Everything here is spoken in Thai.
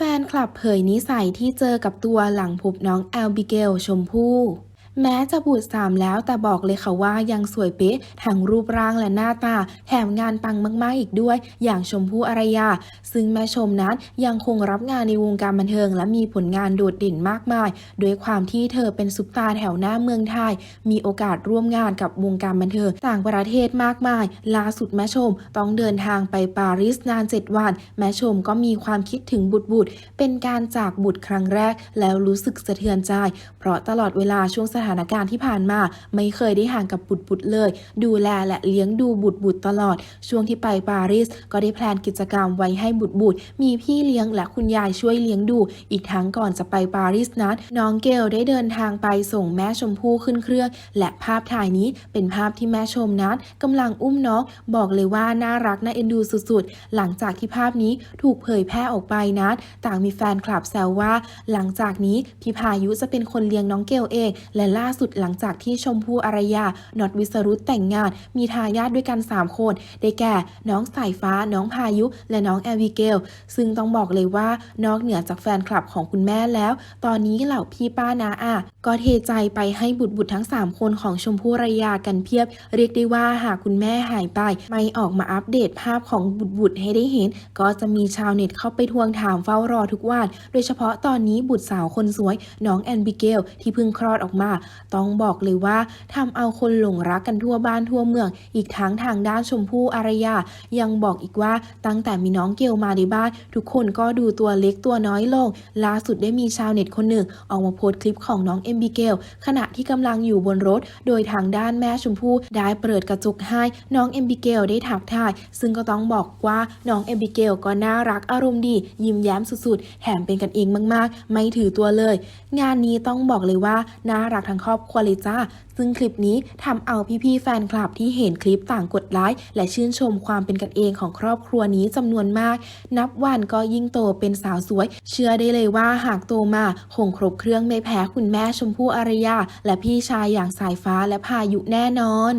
แฟนคลับเผยนิสัยที่เจอกับตัวหลังพบน้องแอลบิเกลชมพู่ แม้จะบุตรสามแล้วแต่บอกเลยค่ะว่ายังสวยเป๊ะทั้งรูปร่างและหน้าตา แถมงานปังมาก ๆ อีกด้วย อย่างชมพู่อารยา ซึ่งแม่ชมนั้นยังคงรับงานในวงการบันเทิง และมีผลงานโดดเด่นมากมายด้วยความที่เธอเป็นซุปตาร์แถวหน้าเมืองไทย มีโอกาสร่วมงานกับวงการบันเทิงต่างประเทศมากมาย ล่าสุดแม่ชมต้องเดินทางไปปารีสนาน 7 วัน แม่ชมก็มีความคิดถึงบุตรบุตรๆเป็นการจากบุตรครั้งแรก แล้วรู้สึกสะเทือนใจ เพราะตลอดเวลาช่วงสถานานการณ์ที่ผ่านมา ไม่เคยได้ห่างกับบุตรบุตรเลย ดูแลและเลี้ยงดูบุตรบุตรตลอด ช่วงที่ไปปารีสก็ได้แพลนกิจกรรมไว้ให้บุตรบุตรมีพี่เลี้ยงและคุณยายช่วยเลี้ยงดู อีกทั้งก่อนจะไปปารีสนั้นน้องเกลได้เดินทางไปส่งแม่ชมพู่ขึ้นเครื่อง และภาพถ่ายนี้เป็นภาพที่แม่ชมนั้นกำลังอุ้มน้อง บอกเลยว่าน่ารักน่าเอ็นดูสุดๆ หลังจากที่ภาพนี้ถูกเผยแพร่ออกไปนั้นต่างมีแฟนคลับแซวว่า หลังจากนี้พี่พายุจะเป็นคนเลี้ยงน้องเกลเองและล่าสุดหลังจากที่ชมพู่อารยา นอตวิสรุตแต่งงาน มีทายาทด้วยกัน 3 คน ได้แก่ น้องสายฟ้า น้องพายุ และน้องแอบิเกล ซึ่งต้องบอกเลยว่านอกเหนือจากแฟนคลับของคุณแม่แล้ว ตอนนี้เหล่าพี่ป้านาอาก็เทใจไปให้บุตรบุตรทั้ง 3 คนของชมพู่อารยากันเพียบ เรียกได้ว่าหากคุณแม่หายไป ไม่ออกมาอัปเดตภาพของบุตรบุตรให้ได้เห็น ก็จะมีชาวเน็ตเข้าไปทวงถามเฝ้ารอทุกวัน โดยเฉพาะตอนนี้บุตรสาวคนสวย น้องแอนบิเกลที่เพิ่งคลอดออกมาต้องบอกเลยว่าทำเอาคนหลงรักกันทั่วบ้านทั่วเมือง อีกทั้งทางด้านชมพู่อารยา ยังบอกอีกว่าตั้งแต่มีน้องเกลมาในบ้าน ทุกคนก็ดูตัวเล็กตัวน้อยลง ล่าสุดได้มีชาวเน็ตคนหนึ่ง ออกมาโพสต์คลิปของน้องเอ็มบิเกลขณะที่กำลังอยู่บนรถ โดยทางด้านแม่ชมพู่ได้เปิดกระจกให้น้องเอ็มบิเกลได้ทักทาย ซึ่งก็ต้องบอกว่าน้องเอ็มบิเกลก็น่ารักอารมณ์ดี ยิ้มแย้มสุดๆ แถมเป็นกันเองมากๆ ไม่ถือตัวเลย งานนี้ต้องบอกเลยว่าน่ารักทั้งครอบครัวเลยจ้า ซึ่งคลิปนี้ทำเอาพี่ๆแฟนคลับที่เห็นคลิปต่างกดไลค์และชื่นชมความเป็นกันเองของครอบครัวนี้จำนวนมาก นับวันก็ยิ่งโตเป็นสาวสวย เชื่อได้เลยว่าหากโตมาคงครบเครื่องไม่แพ้คุณแม่ชมพู่อารยา และพี่ชายอย่างสายฟ้าและพายุแน่นอน